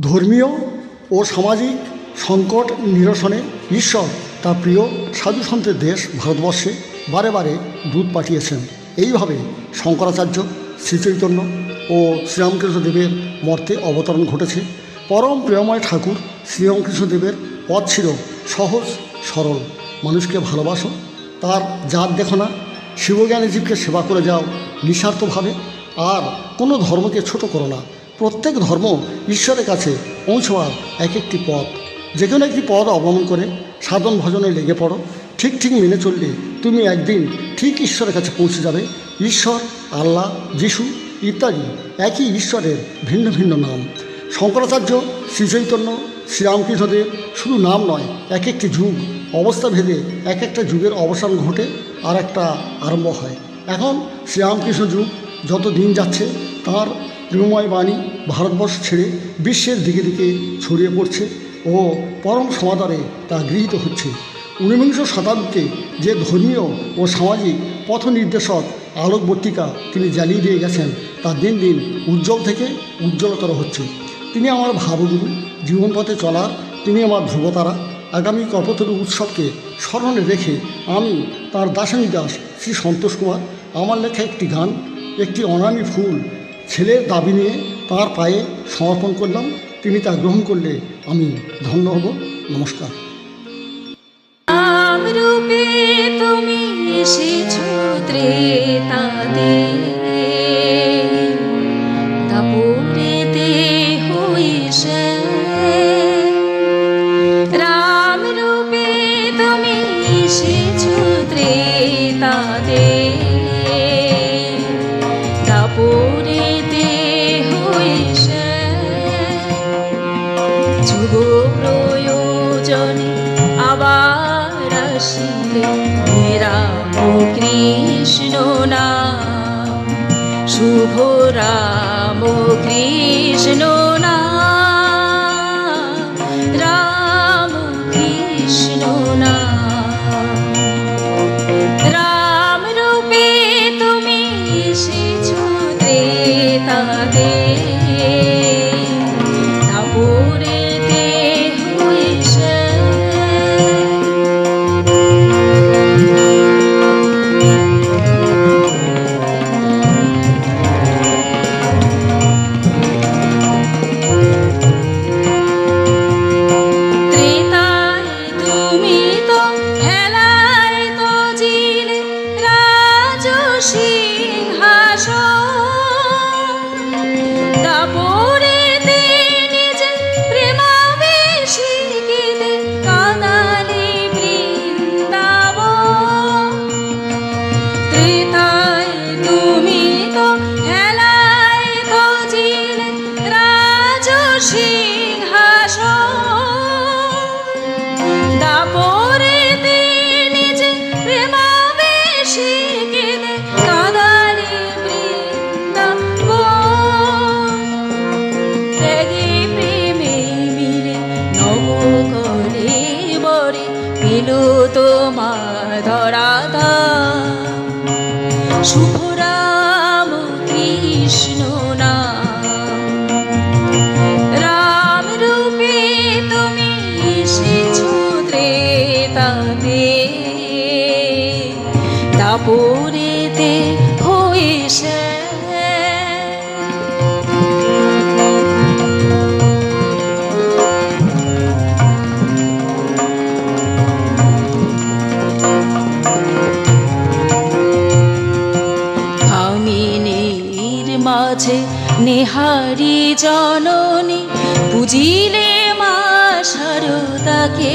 ধর্মীয় ও সামাজিক সংকট নিরসনে ঈশ্বর তার প্রিয় সাধু সন্তের দেশ ভারতবর্ষে বারে বারে দূত পাঠিয়েছেন। এইভাবে শঙ্করাচার্য শ্রীচৈতন্য ও শ্রীরামকৃষ্ণদেবের মর্তে অবতরণ ঘটেছে। পরম প্রিয়ময় ঠাকুর শ্রীরামকৃষ্ণদেবের পথ ছিল সহজ, সরল। মানুষকে ভালোবাসো, তার জাত দেখো না। শিবজ্ঞানী জীবকে সেবা করে যাও নিঃস্বার্থভাবে। আর কোনো ধর্মকে ছোট করো না। প্রত্যেক ধর্ম ঈশ্বরের কাছে পৌঁছাবার এক একটি পথ। যে কোনো একটি পথ অবলম্বন করে সাধন ভজনে লেগে পড়ো। ঠিক ঠিক মেনে চললে তুমি একদিন ঠিক ঈশ্বরের কাছে পৌঁছে যাবে। ঈশ্বর, আল্লাহ, যিশু ইত্যাদি একই ঈশ্বরের ভিন্ন ভিন্ন নাম। শঙ্করাচার্য শ্রীচৈতন্য শ্রীরামকৃষ্ণদেব শুধু নাম নয়, এক একটি যুগ অবস্থা ভেদে এক একটা যুগের অবসান ঘটে আর একটা আরম্ভ হয়। এখন শ্রীরামকৃষ্ণ যুগ যত দিন যাচ্ছে, তার প্রেমময় বাণী ভারতবর্ষ ছেড়ে বিশ্বের দিকে দিকে ছড়িয়ে পড়ছে ও পরম সমাদরে তা গৃহীত হচ্ছে। ঊনবিংশ শতাব্দীতে যে ধর্মীয় ও সামাজিক পথ নির্দেশক আলোকবর্তিকা তিনি জ্বালিয়ে দিয়ে গেছেন, তা দিন দিন উজ্জ্বল থেকে উজ্জ্বলতর হচ্ছে। তিনি আমার ভাবগুরু, জীবনপথে চলার তিনি আমার ধ্রুবতারা। আগামী কল্পতরু উৎসবকে স্মরণে রেখে আমি তার দাসানী দাস শ্রী সন্তোষ কুমার, আমার লেখা একটি গান, একটি অনামী ফুল ছেলের দাবি নিয়ে তার পায়ে সমর্পণ করলাম। তিনি তা গ্রহণ করলে আমি ধন্য হব। নমস্কার। তুমি এসেছ যুগ প্রয়োজনে আবার আসিলে রাম কৃষ্ণ নাম। শুভ রাম কৃষ্ণ রাজ হয়েছে কামিনীর মাঝে নেহারি জননী পুজিলে মা শারদাকে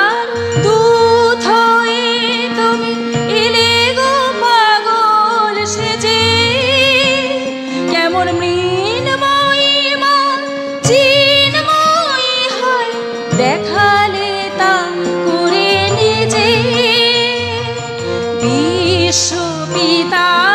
比大。